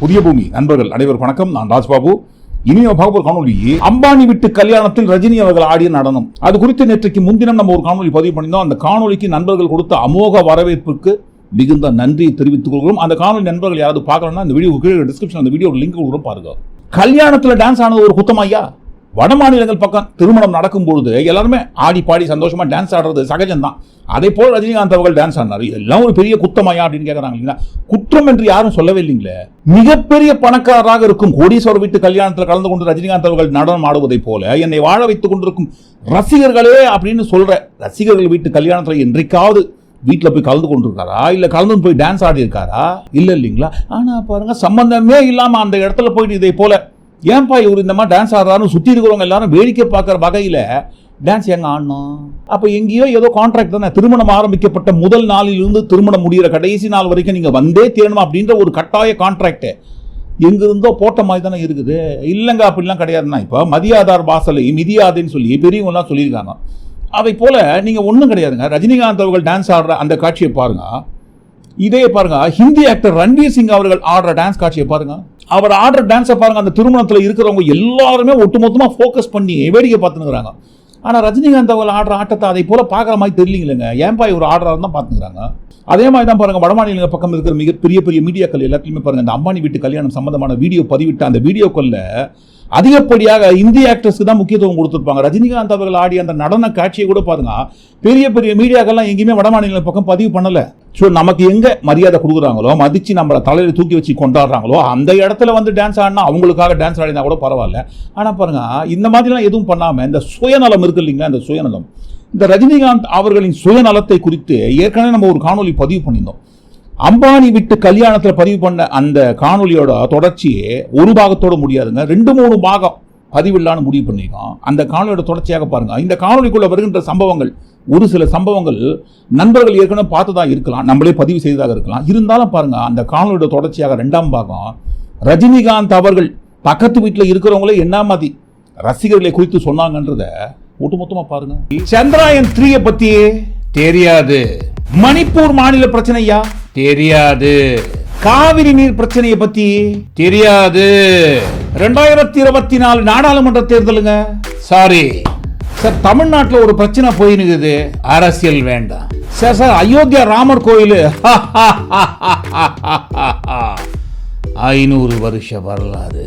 புதிய பூமி நண்பர்கள் அனைவரும் வணக்கம். நான் ராஜ்பாபு. இனிய நம்ம பார்க்க காணொலி அம்பானி விட்டு கல்யாணத்தில் ரஜினி அவர்கள் ஆடிய நடனம். அது குறித்து நேற்றைக்கு முன்தினம் நம்ம ஒரு காணொலி பதிவு பண்ணியிருந்தோம். அந்த காணொலிக்கு நண்பர்கள் கொடுத்த அமோக வரவேற்புக்கு மிகுந்த நன்றியை தெரிவித்துக் கொள்கிறோம். அந்த காணொலி நண்பர்கள் யாராவது பார்க்கணும்னா அந்த வீடியோ கீழே டிஸ்கிரிப்ஷன் அந்த வீடியோ லிங்க் கொடுக்குறோம் பாருங்க. கல்யாணத்தில் டான்ஸ் ஆனது ஒரு குத்தம் ஐயா? வட மாநிலங்கள் பக்கம் திருமணம் நடக்கும் பொழுது எல்லாருமே ஆடி பாடி சந்தோஷமா டான்ஸ் ஆடுறது சகஜம்தான். அதே போல் ரஜினிகாந்த் அவர்கள் டான்ஸ் ஆடினார். இதெல்லாம் ஒரு பெரிய குத்தமையா அப்படின்னு கேட்கறாங்க இல்லைங்களா? குற்றம் என்று யாரும் சொல்லவே இல்லைங்களே? மிகப்பெரிய பணக்காரராக இருக்கும் கோடீஸ்வரர் வீட்டு கல்யாணத்தில் கலந்து கொண்டு ரஜினிகாந்த் அவர்கள் நடனம் ஆடுவதைப் போல என்னை வாழ வைத்துக் கொண்டிருக்கும் ரசிகர்களே அப்படின்னு சொல்ற ரசிகர்கள் வீட்டு கல்யாணத்தில் என்றைக்காவது வீட்டில் போய் கலந்து கொண்டிருக்காரா? இல்லை கலந்து போய் டான்ஸ் ஆடி இருக்காரா இல்லை இல்லைங்களா? ஆனால் பாருங்க சம்பந்தமே இல்லாமல் அந்த இடத்துல போயிட்டு இதை போல ஏன்பா இவர் இந்த மாதிரி டான்ஸ் ஆடுறாருன்னு சுற்றி இருக்கிறவங்க எல்லாரும் வேடிக்கை பார்க்குற வகையில் டான்ஸ் எங்கே ஆடணும் அப்போ எங்கேயோ ஏதோ கான்ட்ராக்ட் தானே. திருமணம் ஆரம்பிக்கப்பட்ட முதல் நாளிலிருந்து திருமணம் முடிகிற கடைசி நாள் வரைக்கும் நீங்கள் வந்தே தீரணும் அப்படின்ற ஒரு கட்டாய கான்ட்ராக்டு எங்கிருந்தோ போட்ட மாதிரி தானே இருக்குது. இல்லைங்க அப்படிலாம் கிடையாதுன்னா இப்போ மதியாதார் வாசலை மிதியாதுன்னு சொல்லி பெரியவங்களாம் சொல்லியிருக்காங்க. அதை போல் நீங்கள் ஒன்றும் கிடையாதுங்க. ரஜினிகாந்த் அவர்கள் டான்ஸ் ஆடுற அந்த காட்சியை பாருங்கள் இதே பாருங்க ஹிந்தி ஆக்டர் ரன்வீர் சிங் அவர்கள் ஆடுற டான்ஸ் காட்சியை பாருங்கள் அவர் ஆடுற டான்ஸை பாருங்க அந்த திருமணத்தில் இருக்கிறவங்க எல்லாருமே ஒட்டுமொத்தமாக ஃபோக்கஸ் பண்ணி வேடிக்கை பார்த்துனுக்குறாங்க ஆனால் ரஜினிகாந்த் அவர்கள் ஆடுற ஆட்டத்தை அதை போல் பார்க்குற மாதிரி தெரியலீங்களேங்க. ஏன்பா இவர் ஆடுறாரு தான் பார்த்துக்கிறாங்க அதே மாதிரி தான் பாருங்க வடமாநிலங்கள் பக்கம் இருக்கிற மிக பெரிய பெரிய மீடியாக்கள் எல்லாத்தையுமே பாருங்க அந்த அம்பானி வீட்டு கல்யாணம் சம்மந்தமான வீடியோ பதிவிட்ட அந்த வீடியோக்களில் அதிகப்படியாக இந்திய ஆக்டர்ஸ்க்கு தான் முக்கியத்துவம் கொடுத்துருப்பாங்க. ரஜினிகாந்த் அவர்கள் ஆடிய அந்த நடன காட்சியை கூட பாருங்க. பெரிய பெரிய மீடியாக்கள்லாம் எங்கேயுமே வடமாநில பக்கம் பதிவு பண்ணலை. ஸோ நமக்கு எங்கே மரியாதை கொடுக்குறாங்களோ மதித்து நம்மளை தலையில் தூக்கி வச்சு கொண்டாடுறாங்களோ அந்த இடத்துல வந்து டான்ஸ் ஆடினா அவங்களுக்காக டான்ஸ் ஆடினா கூட பரவாயில்ல. ஆனால் பாருங்க இந்த மாதிரிலாம் எதுவும் பண்ணாமல் இந்த சுயநலம் இருக்கு இல்லைங்களா இந்த சுயநலம். இந்த ரஜினிகாந்த் அவர்களின் சுயநலத்தை குறித்து ஏற்கனவே நம்ம ஒரு காணொலி பதிவு பண்ணியிருந்தோம். அம்பானி விட்டு கல்யாணத்தில் பதிவு பண்ண அந்த காணொலியோட தொடர்ச்சியே ஒரு பாகத்தோட முடியாதுங்க. ரெண்டு மூணு பாகம் பதிவில்லான்னு முடிவு பண்ணியிருக்கோம் அந்த காணொலியோட தொடர்ச்சியாக பாருங்கள் இந்த காணொலிக்குள்ளே வருகின்ற சம்பவங்கள் ஒரு சில சம்பவங்கள் நண்பர்கள் ஏற்கனவே பார்த்து தான் இருக்கலாம். நம்மளே பதிவு செய்ததாக இருக்கலாம். இருந்தாலும் பாருங்கள் அந்த காணொலியோட தொடர்ச்சியாக ரெண்டாம் பாகம் ரஜினிகாந்த் அவர்கள் பக்கத்து வீட்டில் இருக்கிறவங்களே என்ன மாதிரி ரசிகர்களை குறித்து சொன்னாங்கன்றத ஒட்டுமொத்தமாக பாருங்கள் சந்திராயன் த்ரீயை பற்றியே தெரியாது. மணிப்பூர் மாநில பிரச்சனையா? தெரியாது. காவிரி நீர் பிரச்சனையை பத்தி? தெரியாது. ரெண்டாயிரத்தி இருபத்தி நாலு நாடாளுமன்ற தேர்தலுங்க. சாரி சார் தமிழ்நாட்டில் ஒரு பிரச்சனை போயினுக்குது அரசியல் வேண்டாம். சார் சார் அயோத்தியா ராமர் கோயில். ஐநூறு வருஷ வரலாறு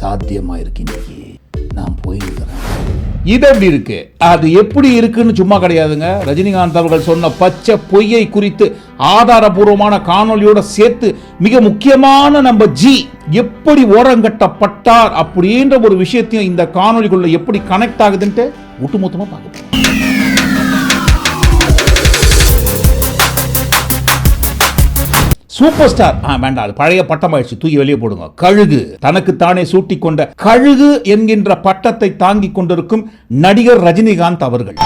சாத்தியமா இருக்கு இன்னைக்கு. நான் போயிருக்கிறேன். இது எப்படி இருக்கு? அது எப்படி இருக்குன்னு சும்மா கிடையாதுங்க. ரஜினிகாந்த் அவர்கள் சொன்ன பச்சை பொய்யை குறித்து ஆதாரபூர்வமான காணொலியோட சேர்த்து மிக முக்கியமான நம்ம ஜி எப்படி ஓரங்கட்டப்பட்டார் அப்படின்ற ஒரு விஷயத்தையும் இந்த காணொலிக்குள்ள எப்படி கனெக்ட் ஆகுதுன்ட்டு ஒட்டுமொத்தமா பார்க்க சூப்பர் ஸ்டார் வேண்டாம் அது பழைய பட்டமாயிடுச்சு தூக்கி வெளியே போடுங்க. கழுகு. தனக்கு தானே சூட்டிக் கொண்ட கழுகு என்கின்ற பட்டத்தை தாங்கிக் கொண்டிருக்கும் நடிகர் ரஜினிகாந்த் அவர்கள்.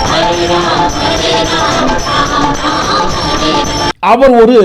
அவர் ஒரு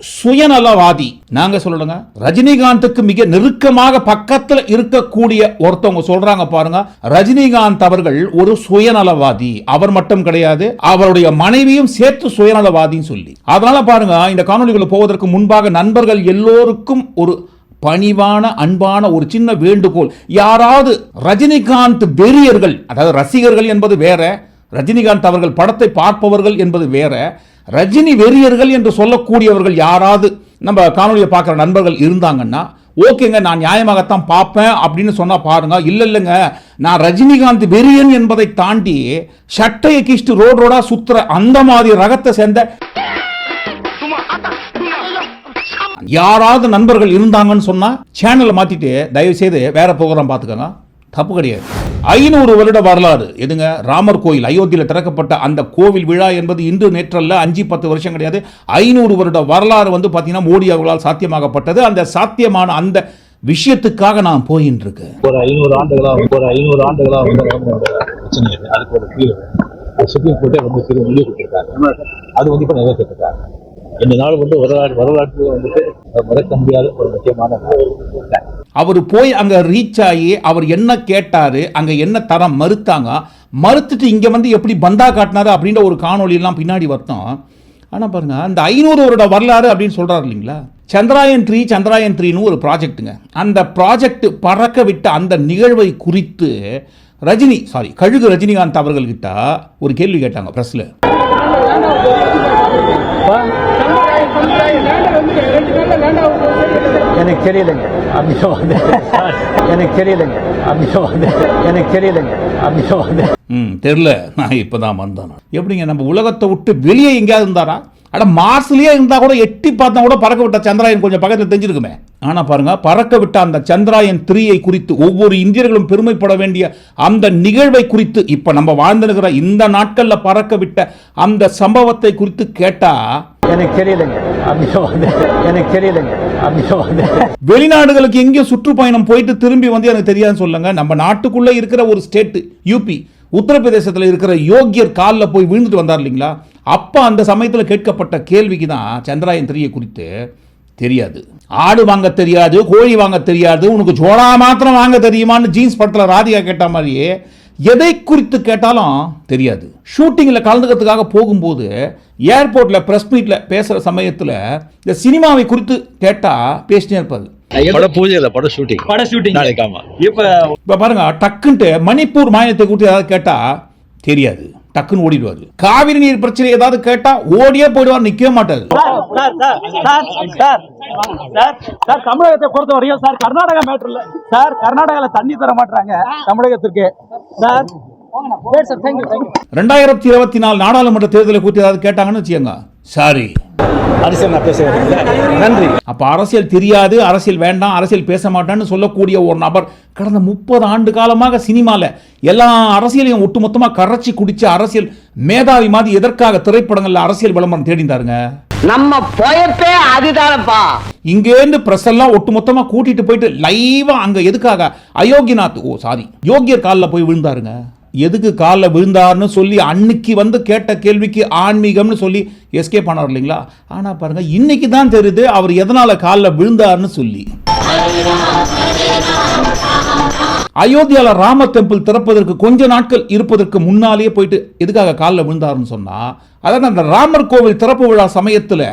சுயநலவாதி. நாங்க சொல்லணுங்க. ரஜினிகாந்துக்கு மிக நெருக்கமாக பக்கத்தில் இருக்கக்கூடிய ஒருத்தவங்க சொல்றாங்க பாருங்க. ரஜினிகாந்த் அவர்கள் ஒரு சுயநலவாதி. அவர் மட்டும் கிடையாது அவருடைய மனைவியும் சேர்த்து சுயநலவாதின்னு சொல்லி. அதனால பாருங்க இந்த காணொலிகளை போவதற்கு முன்பாக நண்பர்கள் எல்லோருக்கும் ஒரு பணிவான அன்பான ஒரு சின்ன வேண்டுகோள். யாராவது ரஜினிகாந்த் வெறியர்கள் அதாவது ரசிகர்கள் என்பது வேற ரஜினிகாந்த் அவர்கள் படத்தை பார்ப்பவர்கள் என்பது வேற. ரஜினி வெறியர்கள் என்று சொல்லக்கூடியவர்கள் யாராவது நம்ம காணொலியை பார்க்குற நண்பர்கள் இருந்தாங்கன்னா ஓகேங்க நான் நியாயமாகத்தான் பார்ப்பேன் அப்படின்னு சொன்னால் பாருங்க. இல்லை இல்லைங்க நான் ரஜினிகாந்த் வெறியன் என்பதை தாண்டி சட்டையை கிஷ்டு ரோடு ரோடாக சுற்றுற அந்த மாதிரி ரகத்தை சேர்ந்த யாராவது நண்பர்கள் இருந்தாங்கன்னு சொன்னால் சேனலை மாற்றிட்டு தயவுசெய்து வேற ப்ரோக்ராம் பார்த்துக்கோங்க. தப்பு கிடையாது. ஐநூறு வருட வரலாறு. எதுங்க? ராமர் கோயில் அயோத்தியில் திறக்கப்பட்ட அந்த கோவில் விழா என்பது இன்று நேற்றல்ல அஞ்சு பத்து வருஷம் கிடையாது. ஐநூறு வருட வரலாறு வந்து பார்த்தீங்கன்னா மோடி அவர்களால் சாத்தியமாகப்பட்டது. அந்த சாத்தியமான அந்த விஷயத்துக்காக நான் போயின்னு இருக்கேன் ஒரு ஐநூறு ஆண்டுகளா ஒரு ஐநூறு ஆண்டுகளா வந்து பிரச்சனை இல்லை அதுக்கு ஒரு தீர்வு. சுப்ரீம் கோர்ட்டே வந்து தீர்வு முடிவு கொடுத்துருக்காங்க. அது வந்து இப்போ நிறைவேற்றிருக்காங்க. இந்த நாள் வந்து வரலாறு வரலாற்று வந்துட்டு மறக்க முடியாத ஒரு முக்கியமான நாள் அவர் போய் அங்கே ரீச் ஆகி அவர் என்ன கேட்டார் அங்கே என்ன தரம் மறுத்தாங்க மறுத்துட்டு இங்கே வந்து எப்படி பந்தா காட்டினாரு அப்படின்ற ஒரு காணொலியெல்லாம் பின்னாடி வரட்டும் ஆனால் பாருங்க அந்த ஐநூறு வருட வரலாறு அப்படின்னு சொல்கிறார் இல்லைங்களா? சந்திராயன் த்ரீ சந்திராயன் த்ரீன்னு ஒரு ப்ராஜெக்ட்டுங்க அந்த ப்ராஜெக்ட் பறக்க விட்ட அந்த நிகழ்வை குறித்து ரஜினி சாரி கழுகு ரஜினிகாந்த் அவர்கள்கிட்ட ஒரு கேள்வி கேட்டாங்க ப்ரெஸ்ல எனக்கு தெரியலைங்க. அப்படியே வந்து எனக்கு தெரியலைங்க அப்படியே வந்து எனக்கு தெரியலைங்க அப்படியே வந்து ம் தெரில நான் இப்போ தான் வந்தேன். எப்படிங்க நம்ம உலகத்தை விட்டு வெளியே எங்கேயாவது இருந்தாரா? அட மார்ஸ்லயே இருந்தா கூட எட்டி பார்த்தா கூட பறக்க விட்ட சந்திராயன் கொஞ்சம் பக்கத்தில் தெரிஞ்சிருக்குமே. ஆனா பாருங்க பறக்க விட்ட அந்த சந்திராயன் த்ரீயை குறித்து ஒவ்வொரு இந்தியர்களும் பெருமைப்பட வேண்டிய அந்த நிகழ்வை குறித்து இப்ப நம்ம வாழ்ந்துருக்கிற இந்த நாட்கள்ல பறக்க விட்ட அந்த சம்பவத்தை குறித்து கேட்டா எனக்கு தெரியலைங்க அப்படியே வந்து எனக்கு தெரியலைங்க வெளிநாடுகளுக்கு எங்கேயும் சுற்றுப்பயணம் போயிட்டு திரும்பி வந்து எனக்கு தெரியாதுன்னு சொல்லுங்க. நம்ம நாட்டுக்குள்ள இருக்கிற ஒரு ஸ்டேட் யூபி உத்தரப்பிரதேசத்தில் இருக்கிற யோகியர் காலில் போய் விழுந்துட்டு வந்தார் இல்லைங்களா? அப்போ அந்த சமயத்தில் கேட்கப்பட்ட கேள்விக்கு தான் சந்திராயன் த்ரீயை குறித்து தெரியாது. ஆடு வாங்க தெரியாது கோழி வாங்க தெரியாது உனக்கு ஜோடா மாத்திரம் வாங்க தெரியுமான்னு ஜீன்ஸ் படத்தில் ராதிகா கேட்ட மாதிரியே எதை குறித்து கேட்டாலும் தெரியாது. ஷூட்டிங்கில் கலந்துக்கிறதுக்காக போகும்போது ஏர்போர்ட்டில் ப்ரெஸ் மீட்டில் பேசுகிற சமயத்தில் இந்த சினிமாவை குறித்து கேட்டால் பேசினே இருப்பாரு. பட பூஜை இல்ல பட ஷூட்டிங் பட ஷூட்டிங் நாளைக்கு இப்ப இப்போ பாருங்க டக்குன்ட்டு மணிப்பூர் மாநிலத்தை குறித்து ஏதாவது கேட்டா தெரியாது. டக்குன்னு ஓடிடுவாரு. காவிரி நீர் பிரச்சனை ஏதாவது கேட்டா ஓடியே போயிடுவார் நிக்கவே மாட்டாரு. Sir sir sir sir sir sir தமிழகத்தை பொறுத்த வரையும் சார் கர்நாடகா மேட்டர்ல சார் கர்நாடகால தண்ணி தர மாட்டாங்க தமிழகத்திற்கு. சார் ரெண்டாயிரத்தி இருபத்தி நாலு நாடாளுமன்ற தேர்தலை குறித்து ஏதாவது கேட்டாங்கன்னு வச்சுக்கோங்க. சாரி அரசியல் நான் பேசுகிறேன் நன்றி. அப்ப அரசியல் தெரியாது அரசியல் வேண்டாம் அரசியல் பேச மாட்டேன்னு சொல்லக்கூடிய ஒரு நபர் கடந்த முப்பது ஆண்டு காலமாக சினிமால எல்லா அரசியலையும் ஒட்டுமொத்தமா கரைச்சி குடிச்ச அரசியல் மேதாவி மாதிரி எதற்காக திரைப்படங்கள்ல அரசியல் விளம்பரம் தேடிந்தாருங்க? நம்ம பொயப்பே அதுதானப்பா. இங்கேருந்து பிரஸ் எல்லாம் ஒட்டுமொத்தமா கூட்டிட்டு போயிட்டு லைவா அங்க எதுக்காக? அயோக்கியநாத் ஓ சாரி யோகியர் காலில் போய் விழுந்தாருங்க. எதுக்கு காலில் விழுந்தாருன்னு சொல்லி அன்னைக்கு வந்து கேட்ட கேள்விக்கு ஆன்மீகம்னு சொல்லி எஸ்கேப் பண்ணார் இல்லைங்களா? ஆனால் பாருங்கள் இன்னைக்கு தான் தெரியுது அவர் எதனால் காலில் விழுந்தாருன்னு சொல்லி. அயோத்தியாவில் ராம டெம்பிள் திறப்பதற்கு கொஞ்ச நாட்கள் இருப்பதற்கு முன்னாலேயே போயிட்டு எதுக்காக காலில் விழுந்தாருன்னு சொன்னால் அதாவது அந்த ராமர் கோவில் திறப்பு விழா சமயத்தில்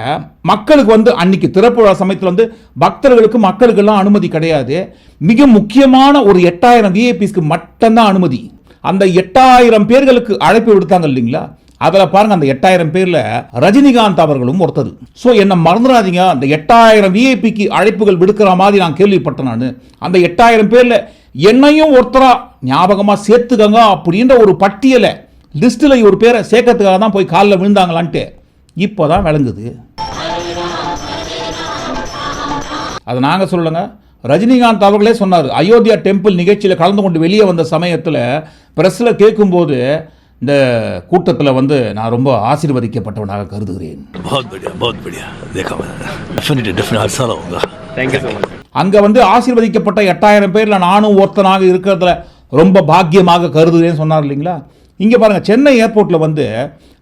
மக்களுக்கு வந்து அன்னைக்கு திறப்பு விழா சமயத்தில் வந்து பக்தர்களுக்கு மக்களுக்கெல்லாம் அனுமதி கிடையாது. மிக முக்கியமான ஒரு எட்டாயிரம் விஐபிஸ்க்கு மட்டும்தான் அனுமதி. அந்த எட்டாயிரம் பேர்களுக்கு அழைப்பு விடுத்தாங்க இல்லைங்களா? அதில் பாருங்க அந்த எட்டாயிரம் பேரில் ரஜினிகாந்த் அவர்களும் ஒருத்தர். ஸோ என்னை மறந்துடாதீங்க. அந்த எட்டாயிரம் விஐபிக்கு அழைப்புகள் விடுக்கிற மாதிரி நான் கேள்விப்பட்டேன் நான். அந்த எட்டாயிரம் பேரில் என்னையும் ஒருத்தரா ஞாபகமாக சேர்த்துக்கங்க அப்படின்ற ஒரு பட்டியலை லிஸ்ட்டில் ஒரு பேரை சேர்க்கறதுக்காக தான் போய் காலில் விழுந்தாங்களான்ட்டு இப்போ தான் விளங்குது. அதை நாங்கள் சொல்லுங்க ரஜினிகாந்த் அவர்களே சொன்னார் அயோத்தியா டெம்பிள் நிகழ்ச்சியில் கலந்து கொண்டு வெளியே வந்த சமயத்தில் ப்ரெஸ்ஸில் கேட்கும்போது இந்த கூட்டத்தில் வந்து நான் ரொம்ப ஆசீர்வதிக்கப்பட்டவனாக கருதுகிறேன். அங்கே வந்து ஆசீர்வதிக்கப்பட்ட எட்டாயிரம் பேரில் நானும் ஒருத்தனாக இருக்கிறதுல ரொம்ப பாக்கியமாக கருதுகிறேன்னு சொன்னார் இல்லைங்களா? இங்கே பாருங்கள் சென்னை ஏர்போர்ட்டில் வந்து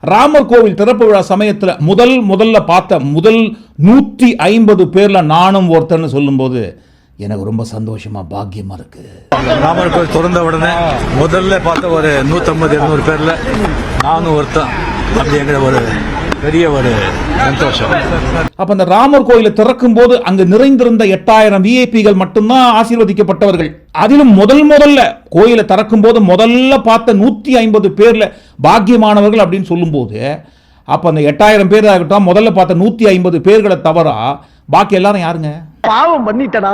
ராமர் கோவில் திறப்பு விழா சமயத்தில் முதல் முதல்ல பார்த்த முதல் நூற்றி ஐம்பது பேரில் நானும் ஒருத்தன்னு சொல்லும்போது எனக்கு ரொம்ப சந்தோஷமா பாக்கியமா இருக்கு. ராமர் கோயில் திறந்த உடனே முதல்ல பார்த்த ஒரு நூற்றம்பது இருநூறு பேர்ல நானும் ஒருத்தன். அப்படிங்கிற ஒரு பெரிய ஒரு சந்தோஷம். அப்ப அந்த ராமர் கோயிலை திறக்கும் போது அங்கு நிறைந்திருந்த எட்டாயிரம் விஐபிகள் மட்டும்தான் ஆசீர்வதிக்கப்பட்டவர்கள். அதிலும் முதல் முதல்ல கோயிலை திறக்கும் போது முதல்ல பார்த்த நூத்தி ஐம்பது பேர்ல பாக்கியமானவர்கள் அப்படின்னு சொல்லும்போது அப்ப அந்த எட்டாயிரம் பேர் ஆகட்டும் முதல்ல பார்த்த நூத்தி ஐம்பது பேர்களை தவிர பாக்கி எல்லாரும் யாருங்க? பாவம் பண்ணிட்டடா.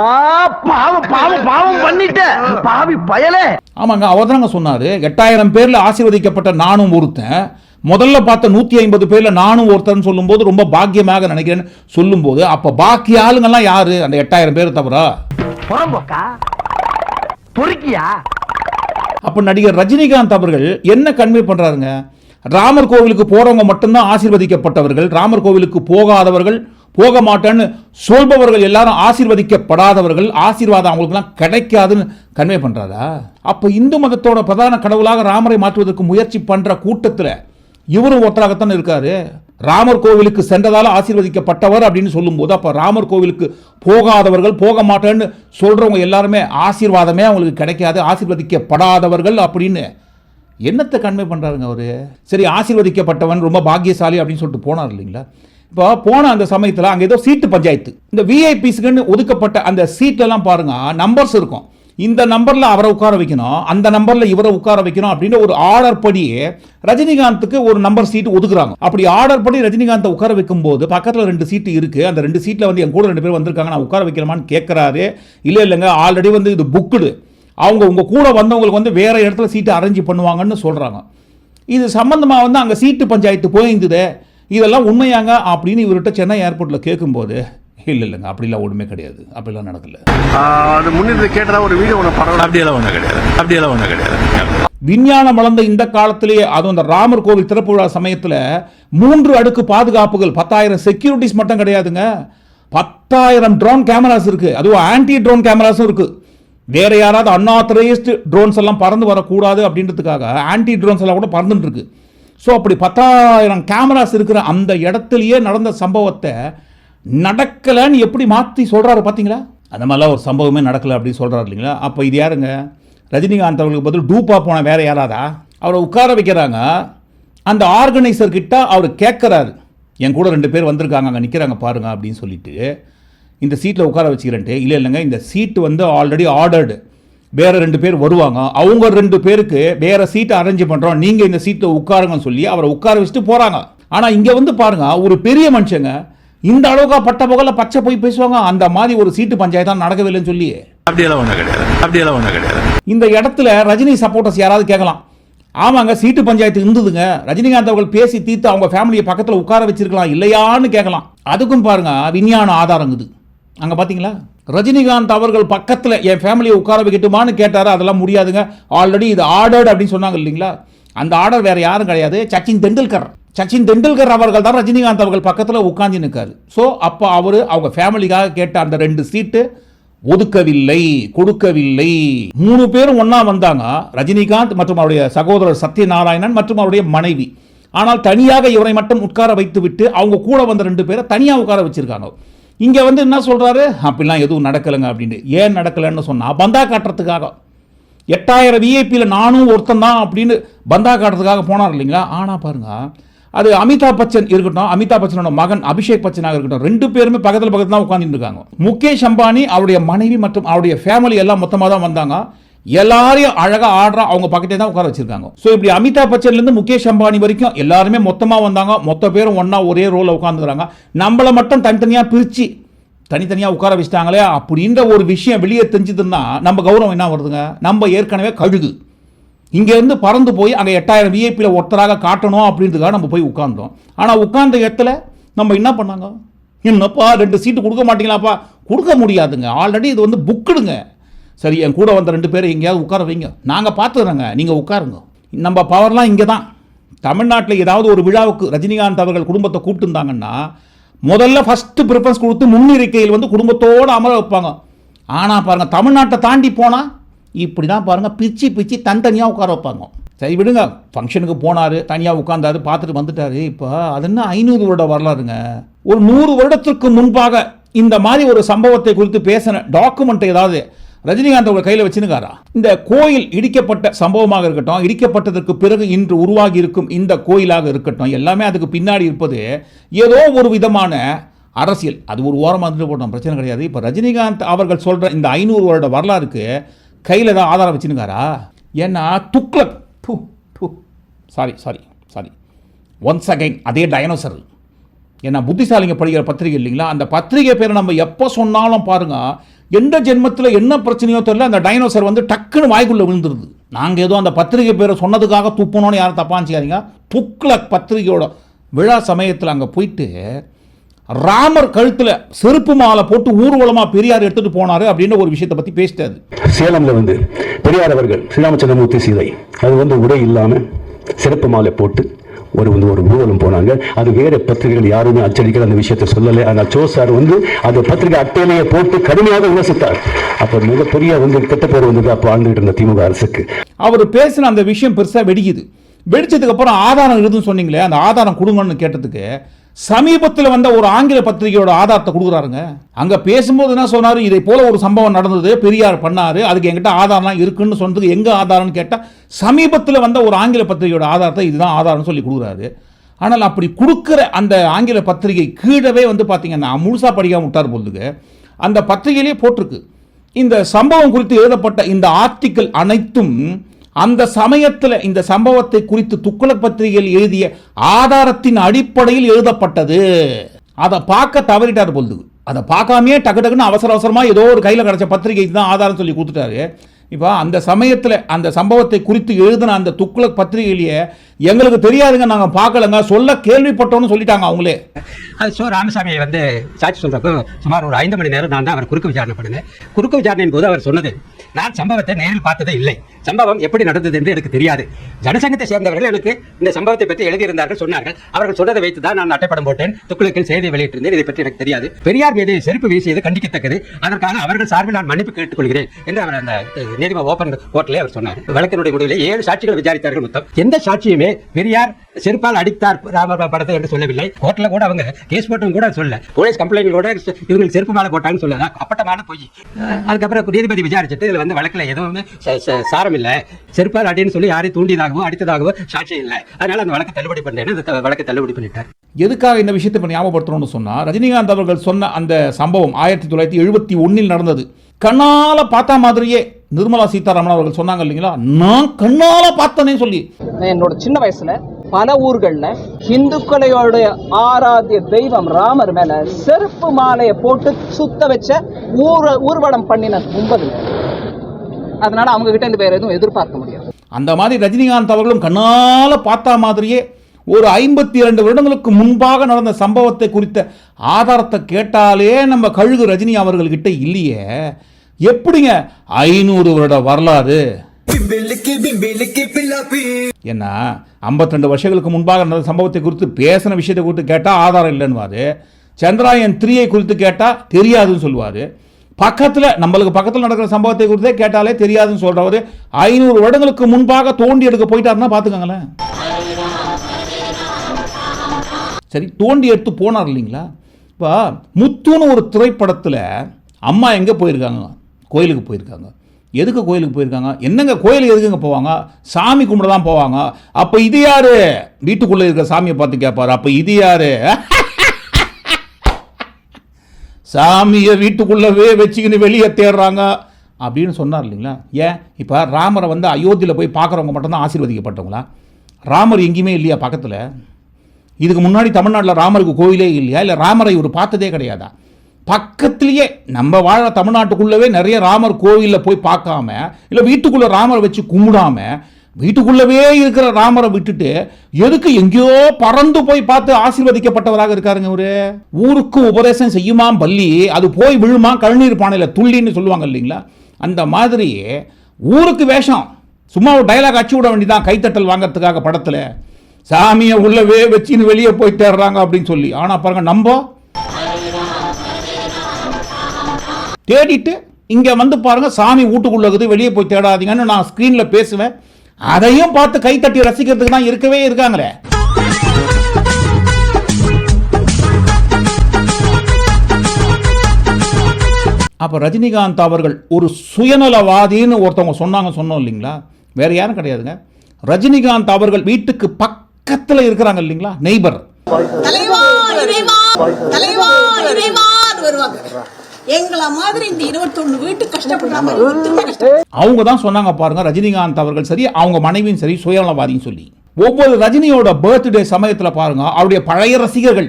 பாவம் பாவம் பாவம் பண்ணிட்ட. பாவி பயலே. ஆமாங்க அவர் தாங்க சொன்னாரு. எட்டாயிரம் பேர்ல ஆசீர்வதிக்கப்பட்ட நானும் ஒருத்தன். முதல்ல பார்த்த நூத்தி ஐம்பது பேர்ல நானும் ஒருத்தன் சொல்லும்போது ரொம்ப பாக்கியமாக நினைக்கிறேன்னு சொல்லும்போது அப்ப பாக்கி ஆளுங்கெல்லாம் யாரு? அந்த எட்டாயிரம் பேர் தவிர. பொறுக்கியா? அப்ப நடிகர் ரஜினிகாந்த் அவர்கள் என்ன கன்வே பண்றாருங்க? ராமர் கோவிலுக்கு போறவங்க மட்டும்தான் ஆசீர்வதிக்கப்பட்டவர்கள் ராமர் கோவிலுக்கு போகாதவர்கள் போக மாட்டேன்னு சொல்பவர்கள் எல்லாரும் ஆசீர்வதிக்கப்படாதவர்கள் ஆசீர்வாதம் அவங்களுக்குலாம் கிடைக்காதுன்னு கன்வே பண்றாரா? அப்போ இந்து மதத்தோட பிரதான கடவுளாக ராமரை மாற்றுவதற்கு முயற்சி பண்ணுற கூட்டத்தில் இவரும் ஒருத்தராகத்தான் இருக்காரு? ராமர் கோவிலுக்கு சென்றதால் ஆசீர்வதிக்கப்பட்டவர் அப்படின்னு சொல்லும்போது அப்போ ராமர் கோவிலுக்கு போகாதவர்கள் போக மாட்டேன்னு சொல்கிறவங்க எல்லாருமே ஆசீர்வாதமே அவங்களுக்கு கிடைக்காது ஆசீர்வதிக்கப்படாதவர்கள் அப்படின்னு. என்னத்தை கன்வே பண்ணுறாருங்க அவர்? சரி ஆசீர்வதிக்கப்பட்டவன் ரொம்ப பாக்கியசாலி அப்படின்னு சொல்லிட்டு போனார் இல்லைங்களா? இப்போ போன அந்த சமயத்தில் அங்கே ஏதோ சீட்டு பஞ்சாயத்து. இந்த விஐபிஸ்க்குன்னு ஒதுக்கப்பட்ட அந்த சீட்லலாம் பாருங்க நம்பர்ஸ் இருக்கும். இந்த நம்பரில் அவரை உட்கார வைக்கணும் அந்த நம்பரில் இவரை உட்கார வைக்கணும் அப்படின்னு ஒரு ஆர்டர் படி ரஜினிகாந்துக்கு ஒரு நம்பர் சீட்டு ஒதுக்குறாங்க. அப்படி ஆர்டர் படி ரஜினிகாந்தை உட்கார வைக்கும்போது பக்கத்தில் ரெண்டு சீட்டு இருக்குது அந்த ரெண்டு சீட்டில் வந்து என் கூட ரெண்டு பேர் வந்திருக்காங்க நான் உட்கார வைக்கலாமான்னு கேட்குறாரு இல்லை இல்லைங்க ஆல்ரெடி வந்து இது புக்குடு அவங்க உங்கள் கூட வந்தவங்களுக்கு வந்து வேறு இடத்துல சீட்டு அரேஞ்ச் பண்ணுவாங்கன்னு சொல்கிறாங்க இது சம்மந்தமாக வந்து அங்கே சீட்டு பஞ்சாயத்து போயிருந்தது. இதெல்லாம் உண்மையாங்க அப்படின்னு இவர்கிட்ட சென்னை ஏர்போர்ட்டில் கேட்கும்போது இல்லை இல்லைங்க அப்படிலாம் ஒன்றுமே கிடையாது. அப்படிலாம் நடக்கல. அது முன்னிருந்து கேட்டதா ஒரு வீடியோ ஒன்று படம் அப்படியெல்லாம் ஒன்றும் கிடையாது. அப்படியெல்லாம் ஒன்றும் கிடையாது. விஞ்ஞானம் வளர்ந்த இந்த காலத்திலேயே அதுவும் அந்த ராமர் கோவில் திறப்பு விழா சமயத்தில் மூன்று அடுக்கு பாதுகாப்புகள் பத்தாயிரம் செக்யூரிட்டிஸ் மட்டும் கிடையாதுங்க. பத்தாயிரம் ட்ரோன் கேமராஸ் இருக்கு. அதுவும் ஆன்டி ட்ரோன் கேமராஸும் இருக்கு. வேற யாராவது அன்ஆத்தரைஸ்டு ட்ரோன்ஸ் எல்லாம் பறந்து வரக்கூடாது அப்படின்றதுக்காக ஆன்டி ட்ரோன்ஸ் எல்லாம் கூட பறந்துட்டு இருக்கு. ஸோ அப்படி பத்தாயிரம் கேமராஸ் இருக்கிற அந்த இடத்துலையே நடந்த சம்பவத்தை நடக்கலைன்னு எப்படி மாற்றி சொல்கிறாரு பார்த்தீங்களா அந்த மாதிரிலாம் ஒரு சம்பவமே நடக்கலை அப்படின்னு சொல்கிறாரு இல்லைங்களா? அப்போ இது யாருங்க? ரஜினிகாந்த் அவர்களுக்கு பதில் டூப்பா போன வேற யாராதா அவரை உட்கார வைக்கிறாங்க. அந்த ஆர்கனைசர் கிட்ட அவர் கேட்குறாரு என் கூட ரெண்டு பேர் வந்திருக்காங்க அங்கே நிற்கிறாங்க பாருங்க அப்படின்னு சொல்லிட்டு. இந்த சீட்டில் உட்கார வச்சுக்கிறேன்ட்டு. இல்லை இல்லைங்க இந்த சீட்டு வந்து ஆல்ரெடி ஆர்டர்டு வேற ரெண்டு பேர் வருவாங்க. அவங்க ரெண்டு பேருக்கு வேற சீட்டை அரேஞ்ச் பண்ணுறோம் நீங்கள் இந்த சீட்டில் உட்காருங்கன்னு சொல்லி அவரை உட்கார வச்சுட்டு போகிறாங்க ஆனால் இங்கே வந்து பாருங்க ஒரு பெரிய மனுஷங்க இந்த அளவுக்கா பட்ட புகழ பச்சை போய் பேசுவாங்க. அந்த மாதிரி ஒரு சீட்டு பஞ்சாயத்தான் நடக்கவில்லைன்னு சொல்லி அப்படியெல்லாம் ஒன்றும் கிடையாது. அப்படியெல்லாம் ஒன்றும் கிடையாது. இந்த இடத்துல ரஜினி சப்போர்ட்டர்ஸ் யாராவது கேட்கலாம். ஆமாங்க சீட்டு பஞ்சாயத்து இருந்ததுங்க. ரஜினிகாந்த் அவர்கள் பேசி தீர்த்து அவங்க ஃபேமிலியை பக்கத்தில் உட்கார வச்சிருக்கலாம் இல்லையான்னு கேட்கலாம். அதுக்கும் பாருங்க விஞ்ஞான ஆதாரங்குது அங்கே பார்த்தீங்களா ரஜினிகாந்த் அவர்கள் பக்கத்தில் என் ஃபேமிலியை உட்கார வைக்கட்டுமான்னு கேட்டார். அதெல்லாம் முடியாதுங்க. ஆல்ரெடி இது ஆர்டர்டு அப்படின்னு சொன்னாங்க இல்லைங்களா? அந்த ஆர்டர் வேறு யாரும் கிடையாது. சச்சின் தெண்டுல்கர் சச்சின் தெண்டுல்கர் அவர்கள் தான் ரஜினிகாந்த் அவர்கள் பக்கத்தில் உட்காந்து நிற்காரு. ஸோ அப்போ அவர் அவங்க ஃபேமிலிக்காக கேட்ட அந்த ரெண்டு சீட்டு ஒதுக்கவில்லை கொடுக்கவில்லை. மூணு பேரும் ஒன்றா வந்தாங்க. ரஜினிகாந்த் மற்றும் அவருடைய சகோதரர் சத்யநாராயணன் மற்றும் அவருடைய மனைவி. ஆனால் தனியாக இவரை மட்டும் உட்கார வைத்துவிட்டு அவங்க கூட வந்த ரெண்டு பேரை தனியாக உட்கார வச்சிருக்காங்க. இங்கே வந்து என்ன சொல்கிறாரு அப்படிலாம் எதுவும் நடக்கலைங்க அப்படின்னு ஏன் நடக்கலைன்னு சொன்னால் பந்தா காட்டுறதுக்காக. எட்டாயிரம் விஐபியில் நானும் ஒருத்தன் தான் அப்படின்னு பந்தா காட்டுறதுக்காக போனார் இல்லைங்களா? ஆனால் பாருங்க அது அமிதாப் பச்சன் இருக்கட்டும் அமிதாப் பச்சனோட மகன் அபிஷேக் பச்சனாக இருக்கட்டும் ரெண்டு பேருமே பக்கத்தில் பக்கத்தில் தான் உட்காந்துட்டு இருக்காங்க. முகேஷ் அம்பானி அவருடைய மனைவி மற்றும் அவருடைய ஃபேமிலி எல்லாம் மொத்தமாக தான் வந்தாங்க. எல்லாரையும் அழகாக ஆடுற அவங்க பக்கத்தே தான் உட்கார வச்சிருக்காங்க. ஸோ இப்படி அமிதாப் பச்சன்லேருந்து முகேஷ் அம்பானி வரைக்கும் எல்லாருமே மொத்தமாக வந்தாங்க. மொத்த பேரும் ஒன்றா ஒரே ரோலில் உட்காந்துக்கிறாங்க நம்மளை மட்டும் தனித்தனியாக பிரித்து தனித்தனியாக உட்கார வச்சிட்டாங்களே அப்படின்ற ஒரு விஷயம் வெளியே தெரிஞ்சதுன்னா நம்ம கௌரவம் என்ன வருதுங்க? நம்ம ஏற்கனவே கழுகு. இங்கேருந்து பறந்து போய் அங்கே எட்டாயிரம் விஐபியில் ஒருத்தராக காட்டணும் அப்படின்றதுக்காக நம்ம போய் உட்காந்தோம் ஆனால் உட்கார்ந்த இடத்துல நம்ம என்ன பண்ணாங்க? என்னப்பா ரெண்டு சீட்டு கொடுக்க மாட்டீங்களாப்பா? கொடுக்க முடியாதுங்க. ஆல்ரெடி இது வந்து புக்குடுங்க சரி என் கூட வந்த ரெண்டு பேரும் எங்கேயாவது உட்கார வைங்க. நாங்கள் பார்த்துக்கிறோங்க நீங்கள் உட்காருங்க. நம்ம பவர்லாம் இங்கே தான் தமிழ்நாட்டில் ஏதாவது ஒரு விழாவுக்கு ரஜினிகாந்த் அவர்கள் குடும்பத்தை கூப்பிட்டுருந்தாங்கன்னா முதல்ல ஃபஸ்ட்டு ப்ரிஃபரன்ஸ் கொடுத்து முன்னிருக்கையில் வந்து குடும்பத்தோடு அமர வைப்பாங்க. ஆனால் பாருங்கள் தமிழ்நாட்டை தாண்டி போனால் இப்படி தான் பாருங்கள் பிச்சு பிச்சு தனித்தனியாக உட்கார வைப்பாங்க. சரி விடுங்க. ஃபங்க்ஷனுக்கு போனார் தனியாக உட்காந்தாரு பார்த்துட்டு வந்துட்டாரு. இப்போ அது என்ன ஐநூறு வருட வரலாறுங்க? ஒரு நூறு வருடத்திற்கு முன்பாக இந்த மாதிரி ஒரு சம்பவத்தை குறித்து பேசின டாக்குமெண்ட் ஏதாவது ரஜினிகாந்த் அவங்க கையில் வச்சுனுக்காரா இந்த கோயில் இடிக்கப்பட்ட சம்பவமாக இருக்கட்டும் இடிக்கப்பட்டதற்கு பிறகு இன்று உருவாகி இருக்கும் இந்த கோயிலாக இருக்கட்டும் எல்லாமே அதுக்கு பின்னாடி இருப்பது ஏதோ ஒரு விதமான அரசியல். அது ஒரு ஓரமாக இருந்துட்டு போட்டோம் பிரச்சனை கிடையாது. இப்போ ரஜினிகாந்த் அவர்கள் சொல்கிற இந்த ஐநூறு வருட வரலாறுக்கு கையில் ஏதாவது ஆதாரம் வச்சுனுக்காரா ஏன்னா துக்ளக் டூ two sorry sorry sorry once again அதே டைனோசர் ஏன்னா புத்திசாலிங்க படிக்கிற பத்திரிகை இல்லைங்களா? அந்த பத்திரிகை பேரை நம்ம எப்போ சொன்னாலும் பாருங்கள் எந்த ஜென்மத்தில் என்ன பிரச்சனையோ தெரியல அந்த டைனோசர் வந்து டக்குன்னு வாய்க்குள்ள விழுந்துருது. நாங்கள் ஏதோ அந்த பத்திரிகை பேரை சொன்னதுக்காக துப்பணும்னு யாரும் தப்பான்னு செய்யாதீங்க. புக்லக் பத்திரிகையோட விழா சமயத்தில் அங்கே போயிட்டு ராமர் கழுத்தில் செருப்பு மாலை போட்டு ஊர்வலமாக பெரியார் எடுத்துகிட்டு போனார் அப்படின்னு ஒரு விஷயத்தை பற்றி பேசிட்டாரு. சேலமில் வந்து பெரியார் அவர்கள் ஸ்ரீராமச்சந்திரமூர்த்தி சீதை. அது வந்து உடை இல்லாமல் சிறப்பு மாலை போட்டு ஒரு வந்து ஒரு ஊர்வலம் போனாங்க. அது வேற பத்திரிகைகள் யாருமே அச்சடிக்கிற அந்த விஷயத்தை சொல்லலை. ஆனால் சோ சார் வந்து அந்த பத்திரிகை அட்டையிலேயே போட்டு கடுமையாக விமர்சித்தார். அப்போ மிகப்பெரிய வந்து கெட்ட பேர் வந்தது அப்போ ஆழ்ந்துகிட்டு இருந்த திமுக அரசுக்கு. அவர் பேசின அந்த விஷயம் பெருசாக வெடிக்குது. வெடிச்சதுக்கு அப்புறம் ஆதாரம் இருக்குதுன்னு சொன்னீங்களே அந்த ஆதாரம் கொடுங்கன்னு கேட்டதுக்கு சமீபத்தில் வந்த ஒரு ஆங்கில பத்திரிகையோட ஆதாரத்தை கொடுக்குறாருங்க. அங்க பேசும்போது என்ன சொன்னாரு? இதை போல ஒரு சம்பவம் நடந்தது பெரியார் பண்ணாரு அதுக்கு என்கிட்ட ஆதாரம்லாம் இருக்குன்னு சொன்னதுக்கு எங்க ஆதாரம்னு கேட்டால் சமீபத்தில் வந்த ஒரு ஆங்கில பத்திரிகையோட ஆதாரத்தை இதுதான் ஆதாரம்னு சொல்லி கொடுக்குறாரு. ஆனால் அப்படி கொடுக்குற அந்த ஆங்கில பத்திரிகை கீழவே வந்து பார்த்தீங்கன்னா முழுசா படிக்காம விட்டார் போலுக்கு அந்த பத்திரிகையிலே போட்டிருக்கு. இந்த சம்பவம் குறித்து எழுதப்பட்ட இந்த ஆர்டிக்கல் அனைத்தும் அந்த சமயத்தில் இந்த சம்பவத்தை குறித்து துக்ளக் பத்திரிகையில் எழுதிய ஆதாரத்தின் அடிப்படையில் எழுதப்பட்டது. அதை பார்க்க தவறிட்டார் பொழுது. அதை பார்க்காமே டக்கு டக்குன்னு அவசர அவசரமாக ஏதோ ஒரு கையில் கிடச்ச பத்திரிகை தான் ஆதாரம் சொல்லி கொடுத்துட்டாரு. இப்போ அந்த சமயத்தில் அந்த சம்பவத்தை குறித்து எழுதின அந்த துக்குளக் பத்திரிகையிலேயே எங்களுக்கு தெரியாதுங்க நாங்க பார்க்கலங்க. சொல்ல கேள்விப்பட்டோம்னு சொல்லிட்டாங்க அவங்களே. அது சோ ராமசாமியை வந்து சாட்சி சொல்றப்போ சுமார் ஒரு ஐந்து மணி நேரம் நான் தான் அவர் குறுக்கு விசாரணை பண்ணினேன் குறுக்கு விசாரணையின் போது அவர் சொன்னது நான் சம்பவத்தை நேரில் பார்த்ததே இல்லை. சம்பவம் எப்படி நடந்தது என்று எனக்கு தெரியாது. ஜனசங்கத்தை சேர்ந்தவர்கள் எனக்கு இந்த சம்பவத்தை பற்றி எழுதியிருந்தார்கள் சொன்னார்கள். அவர்கள் சொன்னதை வைத்து தான் நான் அட்டைப்படம் போட்டேன் துக்குளுக்கில் செய்தி வெளியிட்டிருந்தேன். இதை பற்றி எனக்கு தெரியாது. பெரியார் மீது செருப்பு வீசியது கண்டிக்கத்தக்கது. அதற்காக அவர்கள் சார்பில் நான் மன்னிப்பு கேட்டுக்கொள்கிறேன் என்று அவர் அந்த நீதிமன்ற ஓபன் கோர்ட்டிலே அவர் சொன்னார். வழக்கினுடைய முடிவில் ஏழு சாட்சிகள் விசாரித்தார்கள் மொத்தம். எந்த சாட்சியுமே பெரியார் செருப்பால் அடித்தார் ராம படத்தை என்று சொல்லவில்லை. கோர்ட்ல கூட அவங்க கேஸ் போட்டும் கூட சொல்ல போலீஸ் கம்ப்ளைண்ட் கூட இவர்கள் செருப்பு மேலே போட்டாங்கன்னு சொல்லல. அப்பட்டமான பொய். அதுக்கப்புறம் நீதிபதி விசாரிச்சுட்டு இதில் வந்து வழக்கில் எதுவுமே சாரம் இல்லை. செருப்பால் அடின்னு சொல்லி யாரையும் தூண்டியதாகவோ அடித்ததாகவோ சாட்சி இல்லை. அதனால அந்த வழக்கை தள்ளுபடி பண்ணேன்னு அந்த வழக்கை தள்ளுபடி பண்ணிட்டார். எதுக்காக இந்த விஷயத்தை இப்போ ஞாபகப்படுத்தணும்னு சொன்னால் ரஜினிகாந்த் அவர்கள் சொன்ன அந்த சம்பவம் ஆயிரத்தி தொள்ளாயிரத்தி எழுபத்தி ஒன்னில் நடந்தது. கண்ணால் பார்த்தா மாதிரியே நிர்மலா சீதாராமன் அவர்கள் சொன்னாங்க இல்லைங்களா? நான் கண்ணால பார்த்தனே சொல்லி. என்னோட சின்ன வயசுல பல ஊர்கள்ல இந்துக்களோட ஆராத்திய தெய்வம் ராமர் மேல செருப்பு மாலையை போட்டு சுத்த வச்ச ஊர ஊர்வலம் பண்ணின கும்பது அதனால அவங்க கிட்ட இந்த வேற எதுவும் எதிர்பார்க்க முடியாது. அந்த மாதிரி ரஜினிகாந்த் அவர்களும் கண்ணால பார்த்தா மாதிரியே ஒரு ஐம்பத்தி இரண்டு வருடங்களுக்கு முன்பாக நடந்த சம்பவத்தை குறித்த ஆதாரத்தை கேட்டாலே நம்ம கழுகு ரஜினி அவர்கள்கிட்ட இல்லையே. எப்படிங்க? ஐநூறு வருட வரலாறு. என்ன 52 வருஷங்களுக்கு முன்பாக நடந்த சம்பவத்தை குறித்து பேசின விஷயத்தை குறித்து கேட்டால் ஆதாரம் இல்லைன்னுவாரு. சந்திராயன் த்ரீயை குறித்து கேட்டால் தெரியாதுன்னு சொல்லுவார். பக்கத்தில் நம்மளுக்கு பக்கத்தில் நடக்கிற சம்பவத்தை குறித்தே கேட்டாலே தெரியாதுன்னு சொல்கிறவர் ஐநூறு வருடங்களுக்கு முன்பாக தோண்டி எடுக்க போயிட்டாருன்னா பார்த்துக்கோங்களேன் சரி தோண்டி எடுத்து போனார் இல்லைங்களா? இப்போ முத்துன்னு ஒரு திரைப்படத்தில் அம்மா எங்கே போயிருக்காங்க கோயிலுக்கு போயிருக்காங்க. எதுக்கு கோயிலுக்கு போயிருக்காங்க? என்னங்க கோயிலுக்கு எதுக்குங்க போவாங்க? சாமி கும்பிட தான் போவாங்க. அப்போ இது யாரு? வீட்டுக்குள்ளே இருக்கிற சாமியை பார்த்து கேட்பாரு அப்போ இது யாரு? சாமியை வீட்டுக்குள்ளவே வச்சுக்கின்னு வெளியே தேடுறாங்க. அப்படின்னு சொன்னார் இல்லைங்களா? ஏன்? இப்போ ராமரை வந்து அயோத்தியில் போய் பார்க்குறவங்க மட்டும்தான் ஆசீர்வதிக்கப்பட்டவங்களா? ராமர் எங்கேயுமே இல்லையா பக்கத்தில்? இதுக்கு முன்னாடி தமிழ்நாட்டில் ராமருக்கு கோயிலே இல்லையா? இல்லை ராமரை இவர் பார்த்ததே கிடையாதா? பக்கத்துலேயே நம்ம வாழ தமிழ்நாட்டுக்குள்ளவே நிறைய ராமர் கோவிலில் போய் பார்க்காம இல்லை வீட்டுக்குள்ளே ராமரை வச்சு கும்பிடாம வீட்டுக்குள்ளவே இருக்கிற ராமரை விட்டுட்டு எதுக்கு எங்கேயோ பறந்து போய் பார்த்து ஆசீர்வதிக்கப்பட்டவராக இருக்காருங்க ஒரு ஊருக்கு உபதேசம் செய்யுமாம் பள்ளி அது போய் விழுமா? கழுநீர் பானையில் துள்ளின்னு சொல்லுவாங்க இல்லைங்களா? அந்த மாதிரி ஊருக்கு வேஷம். சும்மா ஒரு டைலாக் அச்சு விட வேண்டியதான் கைத்தட்டல் வாங்கிறதுக்காக படத்தில். சாமியை உள்ளவே வச்சின்னு வெளியே போய் தேடுறாங்க அப்படின்னு சொல்லி. ஆனால் பாருங்கள் நம்ம தேடிட்டு இங்கே வந்து பாருங்கள் சாமி வீட்டுக்குள்ளே இருக்குது வெளியே போய் தேடாதீங்கன்னு நான் ஸ்க்ரீனில் பேசுவேன். அதையும் பார்த்து கைத்தட்டி ரசிக்கிறதுக்கு தான் இருக்கவே இருக்காங்களே. அப்போ ரஜினிகாந்த் அவர்கள் ஒரு சுயநலவாதின்னு ஒருத்தவங்க சொன்னாங்க சொன்னோம் இல்லைங்களா? வேற யாரும் கிடையாதுங்க. ரஜினிகாந்த் அவர்கள் வீட்டுக்கு பக்கத்தில் இருக்கிறாங்க இல்லைங்களா? நெய்பர். எங்கள மாதிரி இந்த இருபத்தொன்னு வீட்டு கஷ்டப்படுற மாதிரி ஒருத்தருமே கஷ்டம். அவங்க தான் சொன்னாங்க பாருங்க ரஜினிகாந்த் அவர்கள் சரி அவங்க மனைவியும் சரி சுயநலவாதின்னு சொல்லி. ஒவ்வொரு ரஜினியோட பர்த்டே சமயத்தில் பாருங்க அவருடைய பழைய ரசிகர்கள்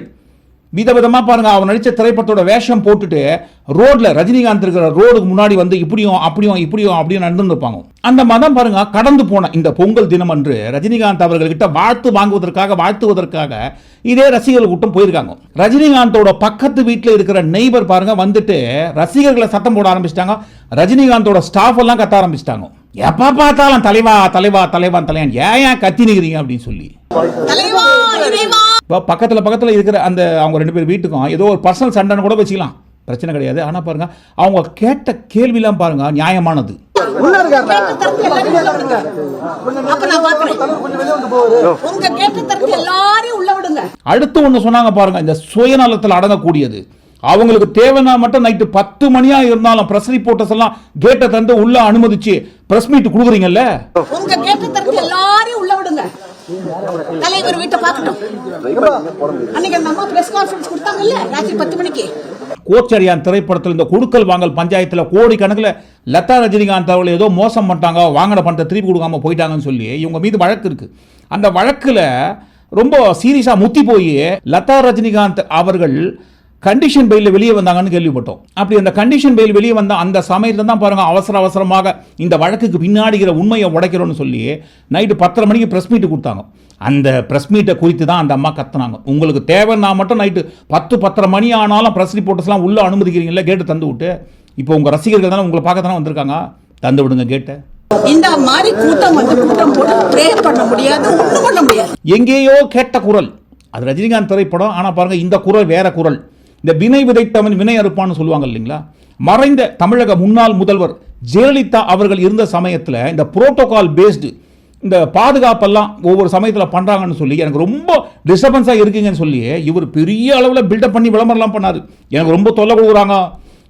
விதவிதமா பாருங்க அவன் நடித்த திரைப்படத்தோட வேஷம் போட்டுட்டு ரோட்ல ரஜினிகாந்த் இருக்கிற ரோடுக்கு முன்னாடி வந்து இப்படியும் அப்படியும் இப்படியும் அப்படின்னு நடந்துருப்பாங்க அந்த மதம் பாருங்க கடந்து போன இந்த பொங்கல் தினம் அன்று ரஜினிகாந்த் அவர்கள்கிட்ட வாழ்த்து வாங்குவதற்காக வாழ்த்துவதற்காக இதே ரசிகர்கள் கூட்டம் போயிருக்காங்க. ரஜினிகாந்தோட பக்கத்து வீட்டில் இருக்கிற நெய்பர் பாருங்க வந்துட்டு ரசிகர்களை சத்தம் போட ஆரம்பிச்சிட்டாங்க. ரஜினிகாந்தோட ஸ்டாஃப் எல்லாம் கத்த ஆரம்பிச்சிட்டாங்க. எப்ப பார்த்தாலும் தலைவா தலைவா தலைவா தலைவன் ஏன் ஏன் கத்தினுக்கிறீங்க அப்படின்னு சொல்லி. இப்போ பக்கத்தில் பக்கத்தில் இருக்கிற அந்த அவங்க ரெண்டு பேர் வீட்டுக்கும் ஏதோ ஒரு பர்சனல் சண்டைன்னு கூட வச்சுக்கலாம். பிரச்சனை கிடையாது. ஆனால் பாருங்க அவங்க கேட்ட கேள்விலாம் பாருங்க நியாயமானது. அடுத்து ஒன்று சொன்னாங்க பாருங்க இந்த சுயநலத்தில் அடங்கக்கூடியது. அவங்களுக்கு தேவைன்னா மட்டும் நைட்டு பத்து மணியா இருந்தாலும் பிரஸ் ரிப்போர்ட்டர்ஸ் எல்லாம் கேட்டை தந்து உள்ள அனுமதிச்சு பிரஸ் மீட் கொடுக்குறீங்கல்ல? தலைவர் வீட்டை பார்க்கணும் அன்னைக்கு அந்த அம்மா பிரஸ் கான்ஃபரன்ஸ் கொடுத்தாங்கல்ல ராத்திரி பத்து மணிக்கு. கோச்சரியான் திரைப்படத்தில் இந்த கொடுக்கல் வாங்கல் பஞ்சாயத்தில் கோடி கணக்கில் லதா ரஜினிகாந்த் அவர்கள் ஏதோ மோசம் பண்ணிட்டாங்க வாங்கின பணத்தை திருப்பி கொடுக்காம போயிட்டாங்கன்னு சொல்லி இவங்க மீது வழக்கு இருக்கு. அந்த வழக்கில் ரொம்ப சீரியஸாக முத்தி போய் லதா ரஜினிகாந்த் அவர்கள் கண்டிஷன் பெயிலில் வெளியே வந்தாங்கன்னு கேள்விப்பட்டோம். அப்படி அந்த கண்டிஷன் பெயில் வெளியே வந்த அந்த சமயத்தில் தான் பாருங்க அவசர அவசரமாக இந்த வழக்குக்கு பின்னாடிங்கிற உண்மையை உடைக்கிறோன்னு சொல்லி நைட்டு பத்தரை மணிக்கு ப்ரெஸ் மீட் கொடுத்தாங்க. அந்த ப்ரெஸ் மீட்டை குறித்து தான் அந்த அம்மா கத்துனாங்க. உங்களுக்கு தேவைன்னா மட்டும் நைட்டு பத்து பத்தரை மணி ஆனாலும் ப்ரெஸ் ரிப்போர்ட்டர்ஸ்லாம் உள்ளே அனுமதிக்கிறீங்களா கேட்டு தந்து விட்டு. இப்போ உங்கள் ரசிகர்கள் தானே உங்களை பார்க்க தானே வந்திருக்காங்க? தந்து விடுங்க கேட்டை இந்த மாதிரி கூட்டம் வந்து கூட்டம் போட்டு ப்ரே பண்ண முடியாது ஒண்ணும் பண்ண முடியாது. எங்கேயோ கேட்ட குரல். அது ரஜினிகாந்த் திரைப்படம் ஆனால் பாருங்க இந்த குரல் வேற குரல். இந்த வினை விதைத்தவன் வினை அறுப்பான்னு சொல்லுவாங்க இல்லைங்களா? மறைந்த தமிழக முன்னாள் முதல்வர் ஜெயலலிதா அவர்கள் இருந்த சமயத்தில் இந்த புரோட்டோகால் பேஸ்டு இந்த பாதுகாப்பெல்லாம் ஒவ்வொரு சமயத்தில் பண்ணுறாங்கன்னு சொல்லி எனக்கு ரொம்ப டிஸ்டர்பன்ஸாக இருக்கீங்கன்னு சொல்லி இவர் பெரிய அளவில் பில்டப் பண்ணி விளம்பரம்லாம் பண்ணார். எனக்கு ரொம்ப தொல்லை கொடுக்குறாங்க.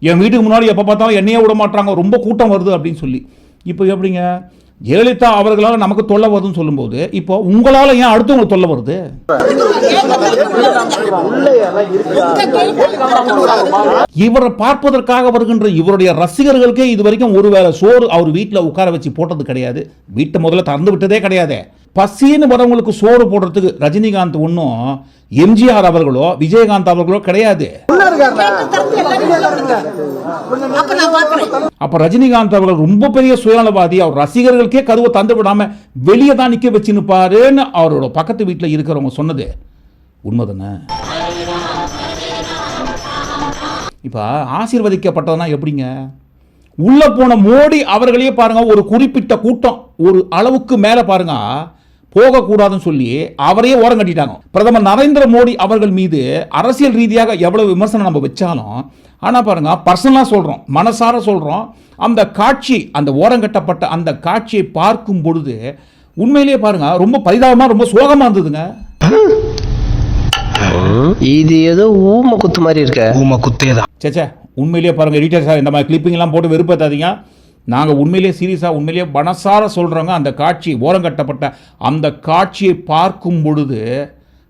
என் வீட்டுக்கு முன்னாடி எப்போ பார்த்தாலும் என்னையே விட மாட்டாங்க ரொம்ப கூட்டம் வருது அப்படின்னு சொல்லி. இப்போ எப்படிங்க? ஜெயலலிதா அவர்களால் நமக்கு தொல்லை வருதுன்னு சொல்லும்போது இப்போ உங்களால் ஏன் அடுத்தவங்களுக்கு தொல்லை வருது? இவரை பார்ப்பதற்காக வருகின்ற இவருடைய ரசிகர்களுக்கே இது வரைக்கும் ஒருவேளை சோறு அவர் வீட்டில் உட்கார வச்சு போட்டது கிடையாது. வீட்டை முதல்ல திறந்து விட்டதே கிடையாது. பசின்னு வரவங்களுக்கு சோறு போடுறதுக்கு ரஜினிகாந்த் ஒன்றும் எம்ஜிஆர் அவர்களோ விஜயகாந்த் அவர்களோ கிடையாது. அப்ப நான் பாக்குறேன். அப்ப ரஜினிகாந்த் அவர்கள் ரொம்ப பெரிய சுயநலவாதி. அவர் ரசிகர்களுக்கே கதவை தந்து விடாம வெளியே தான் நிக்க வச்சு அவரோட பக்கத்து வீட்டில் இருக்கிறவங்க சொன்னது. உண்மைதானே? இப்ப ஆசீர்வதிக்கப்பட்டதுனா எப்படிங்க? உள்ள போன மோடி அவர்களே பாருங்க ஒரு குறிப்பிட்ட கூட்டம் ஒரு அளவுக்கு மேல பாருங்க. போகக்கூடாதுன்னு சொல்லி அவரையே ஓரம் கட்டிட்டாங்க. பிரதமர் நரேந்திர மோடி அவர்கள் மீது அரசியல் ரீதியாக எவ்வளவு விமர்சனம் நம்ம வச்சாலும் ஆனா பாருங்க பர்சனலாக சொல்றோம் மனசார சொல்றோம் அந்த காட்சி அந்த ஓரங்கட்டப்பட்ட அந்த காட்சியை பார்க்கும் பொழுது உண்மையிலேயே பாருங்க ரொம்ப பரிதாபமா ரொம்ப சோகமா இருந்ததுங்க. இது ஏதோ ஊம குத்து மாதிரி இருக்க. ஊம குத்தேதான் சேச்சே உண்மையிலேயே பாருங்க எடிட்டர் சார் இந்த மாதிரி கிளிப்பிங்லாம் போட்டு வெறுப்பேத்தாதீங்க. நாங்கள் உண்மையிலேயே சீரியஸாக உண்மையிலேயே மனசார சொல்கிறோங்க அந்த காட்சி ஓரங்கட்டப்பட்ட அந்த காட்சியை பார்க்கும் பொழுது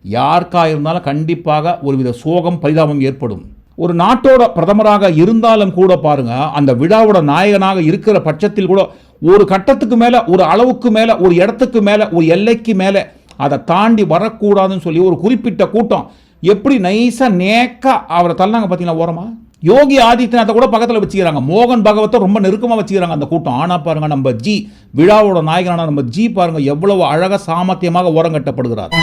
யாருக்காக இருந்தாலும் கண்டிப்பாக ஒருவித சோகம் பரிதாபம் ஏற்படும். ஒரு நாட்டோட பிரதமராக இருந்தாலும் கூட பாருங்க அந்த விழாவோட நாயகனாக இருக்கிற பட்சத்தில் கூட ஒரு கட்டத்துக்கு மேலே ஒரு அளவுக்கு மேலே ஒரு இடத்துக்கு மேலே ஒரு எல்லைக்கு மேலே அதை தாண்டி வரக்கூடாதுன்னு சொல்லி ஒரு குறிப்பிட்ட கூட்டம். எப்படி நைஸாக நேக்கா அவரை தள்ளாங்க பார்த்தீங்கன்னா ஓரமாக யோகி ஆதித்யநாத்தை கூட பக்கத்தில் வச்சுக்கிறாங்க. மோகன் பகவத்தை ரொம்ப நெருக்கமாக வச்சுக்கிறாங்க அந்த கூட்டம். ஆனா பாருங்க நம்ம ஜி விழாவோட நாயகனான நம்ம ஜி பாருங்க எவ்வளவு அழக சாமர்த்தியமாக ஓரங்கட்டப்படுகிறார்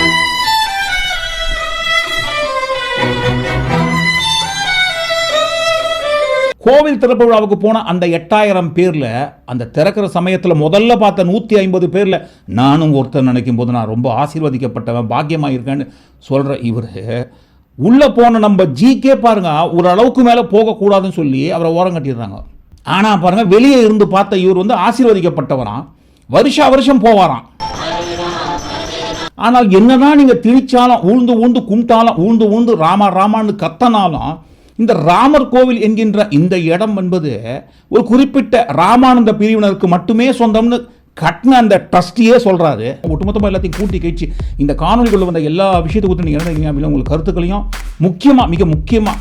கோவில் திறப்பு விழாவுக்கு போன அந்த எட்டாயிரம் பேர்ல அந்த திறக்கிற சமயத்துல முதல்ல பார்த்த நூத்தி ஐம்பது பேர்ல நானும் ஒருத்தர் நினைக்கும் போது நான் ரொம்ப ஆசீர்வதிக்கப்பட்டவன் பாக்கியமா இருக்கேன்னு சொல்கிற இவரு உள்ள போன நம்ம ஜிகே பாருங்க ஒரு அளவுக்கு மேல போகக்கூடாதுன்னு சொல்லி அவரை ஓரம் கட்டிடுறாங்க. ஆனா பாருங்க வெளியே இருந்து பார்த்த இவர் வந்து ஆசீர்வதிக்கப்பட்டவராம் வருஷா வருஷம் போவாராம். ஆனால் என்னதான் நீங்க திணிச்சாலும் ஊழ்ந்து ஊழ்ந்து கும்பிட்டாலும் ஊழ்ந்து ஊழ்ந்து ராமா ராமான்னு கத்தனாலும் இந்த ராமர் கோவில் என்கின்ற இந்த இடம் என்பது ஒரு குறிப்பிட்ட ராமானந்த பிரிவினருக்கு மட்டுமே சொந்தம்னு கட்டின அந்த ட்ரஸ்டியே சொல்கிறாரு ஒட்டுமொத்தமாக எல்லாத்தையும் கூட்டி கழிச்சு இந்த காணொலிக்குள்ள வந்த எல்லா விஷயத்தை குறித்து நீங்கள் என்ன அப்படின்னு உங்களுக்கு கருத்துக்களையும் முக்கியமாக மிக முக்கியமாக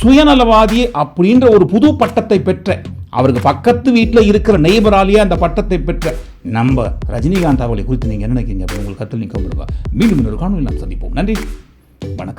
சுயநலவாதி அப்படின்ற ஒரு புது பட்டத்தை பெற்ற அவருக்கு பக்கத்து வீட்டில் இருக்கிற நெய்பராலேயே அந்த பட்டத்தை பெற்ற நம்ம ரஜினிகாந்த் அவளை குறித்து நீங்கள் என்ன நினைக்கிறீங்க அப்படின்னு உங்களுக்கு கருத்தில் நிற்க மீண்டும் இன்னொரு காணொலி நாம் சந்திப்போம். நன்றி. வணக்கம்.